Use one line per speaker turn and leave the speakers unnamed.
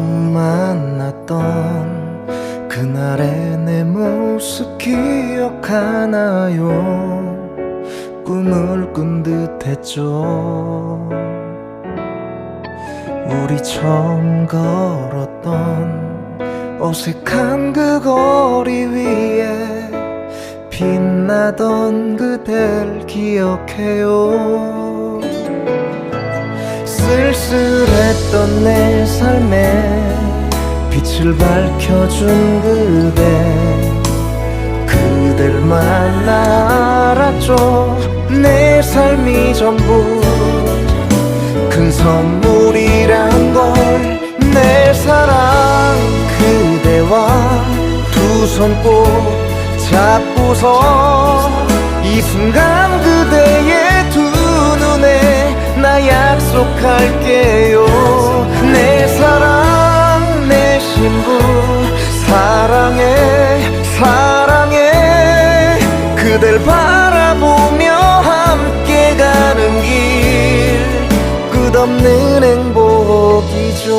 처음 만났던 그날의 내 모습 기억하나요? 꿈을 꾼 듯했죠. 우리 처음 걸었던 어색한 그 거리 위에 빛나던 그댈 기억해요. 쓸쓸했던 내 삶에 빛을 밝혀준 그대 그댈 만나 알았죠. 내 삶이 전부 큰 선물이란 걸 내 사랑 그대와 두 손 꼭 잡고서 이 순간 그대의 두 눈에 나 약속할게요 그댈 바라보며 함께 가는 길. 끝없는 행복이죠